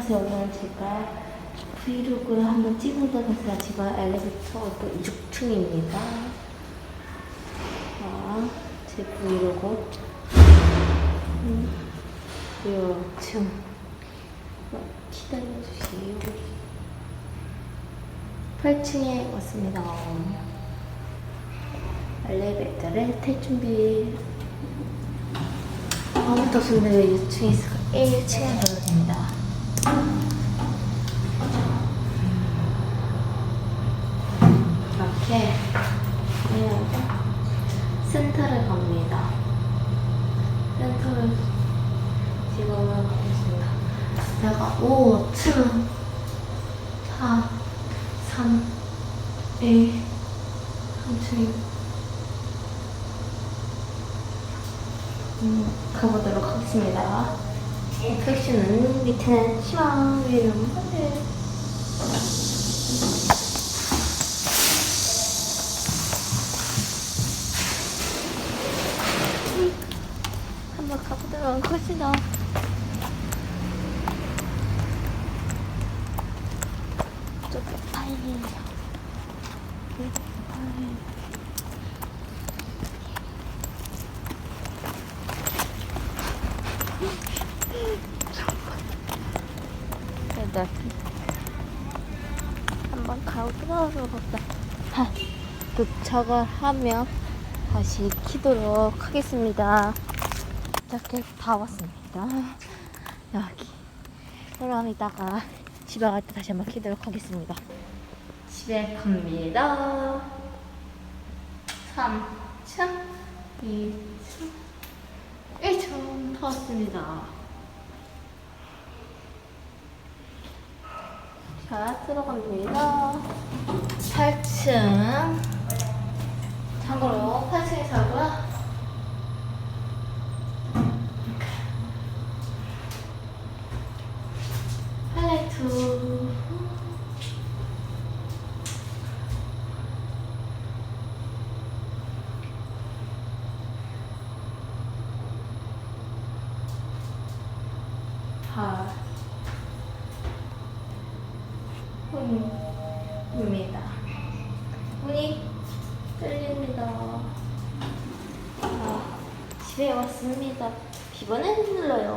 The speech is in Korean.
안녕하세요. 오늘 제가 브이로그를 한번 찍어보도록 해서 지금 엘리베이터 또 6층입니다. 자, 제 브이로그. 음, 6층. 기다려주세요. 8층에 왔습니다. 엘리베이터를 탈 준비. 아무도 없는데 왜 6층에 있을까? 1층에 가도 됩니다. 이렇게 그냥 센터를 갑니다. 센터를 지금은 가고 있습니다. 내가 5, 7, 4, 3, 1, 3층 음, 가보도록 하겠습니다. 섹션은 밑에는 치마, 위에는 모델. 한번 가보도록 합시다. 저기 파이예요. 파이. 한번 가고. 하, 도착을 하면 다시 키도록 하겠습니다. 이렇게 다 왔습니다. 여기. 그럼 이따가 집에 갈 때 다시 한번 키도록 하겠습니다. 집에 갑니다. 3층, 2층, 1층 다 왔습니다. 자, 들어갑니다. 8층. 참고로 8층에 살고요. 하이라이트. 아. 문입니다. 문이 뚫립니다. 아, 집에 왔습니다. 비번을 눌러요.